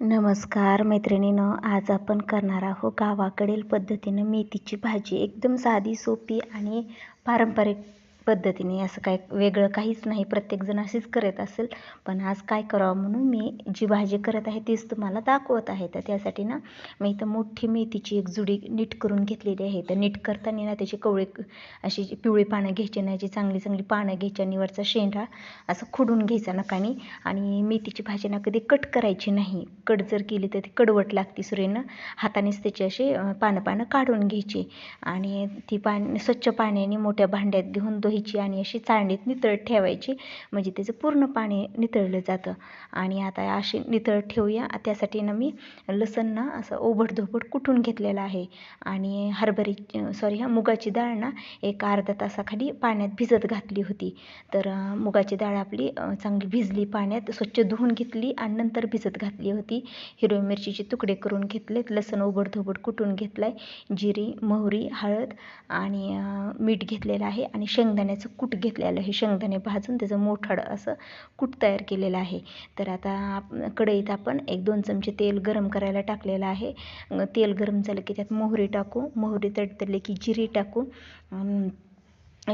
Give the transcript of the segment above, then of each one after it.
नमस्कार मैत्रिणीनं आज आपण करणार आहोत गावाकडील पद्धतीनं मेथीची भाजी. एकदम साधी सोपी आणि पारंपरिक पद्धतीने असं काय वेगळं काहीच नाही. प्रत्येकजण अशीच करत असेल. पण आज काय करावं म्हणून मी जी भाजी करत आहे तीच तुम्हाला दाखवत आहे. तर त्यासाठी ना मी इथं मोठी मेथीची एक जुडी नीट करून घेतलेली आहे. तर नीट करताना ना त्याची कवळे अशी पिवळी पानं घ्यायची नाही जी चांगली चांगली पानं घ्यायची आणि वरचा शेंडा असं खुडून घ्यायचा नकानी. आणि मेथीची भाजी ना कधी कट करायची नाही. कट जर केली तर ती कडवट लागते सुरेनं. हातानेच त्याची अशी पानं पानं काढून घ्यायची. आणि ती पाणी स्वच्छ पाण्याने मोठ्या भांड्यात घेऊन घ्यायची आणि अशी चाळणीत नितळत ठेवायची. म्हणजे त्याचं पूर्ण पाणी नितळलं जातं. आणि आता अशी नितळ ठेवूया. त्यासाठी ना मी लसण ना असं ओबडधोबड कुटून घेतलेलं आहे. आणि हरभरी सॉरी ह्या मुगाची डाळ ना एक अर्धा तासाखाली पाण्यात भिजत घातली होती. तर मुगाची डाळ आपली चांगली भिजली पाण्यात स्वच्छ धुवून घेतली आणि नंतर भिजत घातली होती. हिरव्या मिरचीचे तुकडे करून घेतलेत. लसण ओबडधोबड कुटून घेतलं आहे जिरी मोहरी हळद आणि मीठ घेतलेलं आहे. आणि शेंग शेंगदाण्याचं कूट घेतलेलं आहे. शेंगदाणे भाजून त्याचं मोठाड असं कूट तयार केलेलं आहे. तर आता कढईत आपण एक दोन चमचे तेल गरम करायला टाकलेलं आहे. तेल गरम झालं की त्यात मोहरी टाकू. मोहरी तडतडली की जिरी टाकू.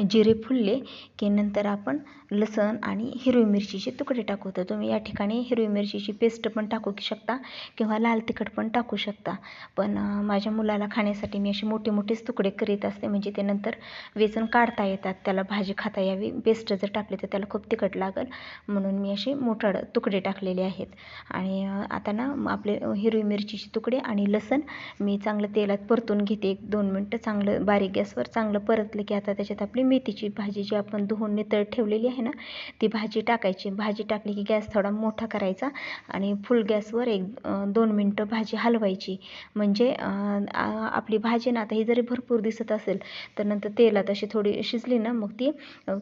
जिरे फुलले की नंतर आपण लसण आणि हिरवी मिरचीचे तुकडे टाकू. तर तुम्ही या ठिकाणी हिरवी मिरचीची पेस्ट पण टाकू शकता किंवा लाल तिखट पण टाकू शकता. पण माझ्या मुलाला खाण्यासाठी मी असे मोठे मोठेच तुकडे करीत असते. म्हणजे ते नंतर वेचून काढता येतात. त्याला भाजी खाता यावी. पेस्ट जर टाकली तर त्याला खूप तिखट लागेल. म्हणून मी असे मोठाड तुकडे टाकलेले आहेत. आणि आता ना आपले हिरवी मिरचीचे तुकडे आणि लसण मी चांगलं तेलात परतून घेते. एक दोन मिनटं चांगलं बारीक गॅसवर चांगलं परतलं की आता त्याच्यात आपली मेथीची भाजी जी आपण धुवून नितळ ठेवलेली आहे ना ती भाजी टाकायची. भाजी टाकली की गॅस थोडा मोठा करायचा आणि फुल गॅसवर एक दोन मिनटं भाजी हलवायची. म्हणजे आपली भाजी ना आता ही जरी भरपूर दिसत असेल तर नंतर तेलात अशी थोडी शिजली ना मग ती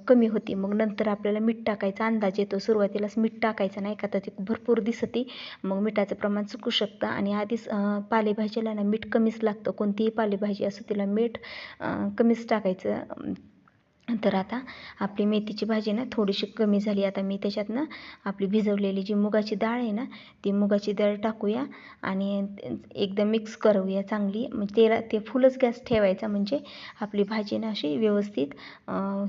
कमी होती. मग नंतर आपल्याला मीठ टाकायचा. अंदाज येतो. सुरुवातीलाच मीठ टाकायचं नाही का तर ती भरपूर दिसते. मग मिठाचं प्रमाण चुकू शकतं आणि आधीच पालेभाजीला ना मीठ कमीच लागतं. कोणतीही पालेभाजी असो तिला मीठ कमीच टाकायचं. तर आता आपली मेथीची भाजी ना थोडीशी कमी झाली. आता मी त्याच्यात ना आपली भिजवलेली जी मुगाची डाळ आहे ना ती मुगाची डाळ टाकूया आणि एकदम मिक्स करूया चांगली. म्हणजे तेला ते फुलच गॅस ठेवायचा. म्हणजे आपली भाजी ना अशी व्यवस्थित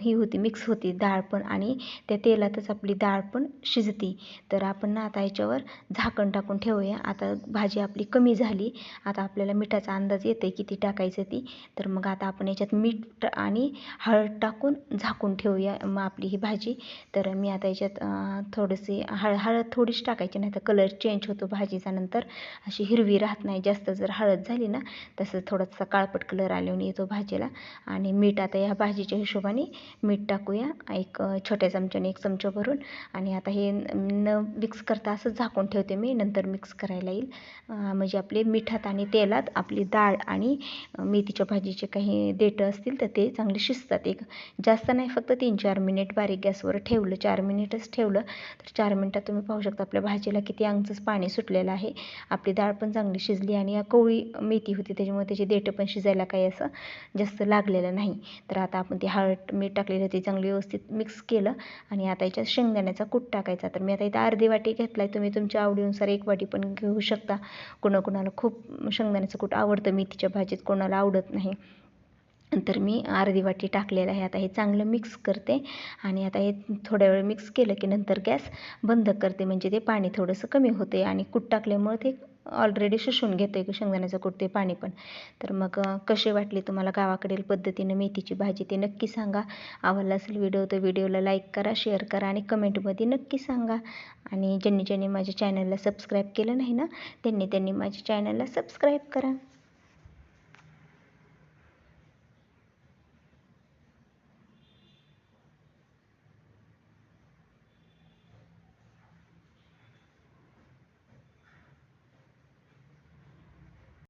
ही होती मिक्स होती डाळ पण आणि त्या तेलातच आपली डाळ पण शिजती. तर आपण ना आता याच्यावर झाकण टाकून ठेवूया. आता भाजी आपली कमी झाली. आता आपल्याला मिठाचा अंदाज येते किती टाकायचं ती. तर मग आता आपण याच्यात मीठ आणि हळद टाकून झाकून ठेवूया मग आपली ही भाजी. तर मी आता याच्यात थोडीशी हळ हळद थोडीशी टाकायची नाही तर कलर चेंज होतो भाजीचा नंतर. अशी हिरवी राहत नाही जास्त जर हळद झाली ना तसं थोडासा काळपट कलर आल्यावर येतो भाजीला. आणि मीठ आता या भाजीच्या हिशोबाने मीठ टाकूया. एक छोट्या चमच्याने एक चमचा भरून. आणि आता हे न मिक्स करता असं झाकून ठेवते मी नंतर मिक्स करायला येईल. म्हणजे आपले मिठात आणि तेलात आपली डाळ आणि मेथीच्या भाजीचे काही देठं असतील तर ते चांगले शिजतात एक. जास्त नाही फक्त तीन चार मिनिट बारीक गॅसवर ठेवलं. चार मिनिटच ठेवलं तर चार मिनिटात तुम्ही पाहू शकता आपल्या भाजीला किती अंगचंच पाणी सुटलेलं आहे. आपली डाळ पण चांगली शिजली आणि कोवळी मेथी होती त्याच्यामुळे त्याची देठं पण शिजायला काही असं जास्त लागलेलं नाही. तर आता आपण ती हळद मीठ टाकलेलं ते चांगली व्यवस्थित मिक्स केलं आणि आता याच्यात शेंगदाण्याचा कूट टाकायचा. तर मी आता इथं अर्धी वाटी घेतला आहे तुम्ही तुमच्या आवडीनुसार एक वाटी पण घेऊ शकता. कुणाकुणाला खूप शेंगदाण्याचं कूट आवडतं. मेथीच्या भाजीत कोणाला आवडत नाही. तर मी अर्धी वाटी टाकलेलं आहे. आता हे चांगलं मिक्स करते आणि आता हे थोड्या वेळ मिक्स केलं की नंतर गॅस बंद करते. म्हणजे ते पाणी थोडंसं कमी होते आणि कूट टाकल्यामुळे ते ऑलरेडी शोषून घेतो आहे शेंगदाण्याचं कूट ते पाणी पण. तर मग कसे वाटले तुम्हाला गावाकडील पद्धतीनं मेथीची भाजी ते नक्की सांगा. आवडला असेल व्हिडिओ तर व्हिडिओला लाईक करा शेअर करा आणि कमेंटमध्ये नक्की सांगा. आणि ज्यांनी ज्यांनी माझ्या चॅनलला सबस्क्राईब केलं नाही ना त्यांनी त्यांनी माझ्या चॅनलला सबस्क्राईब करा.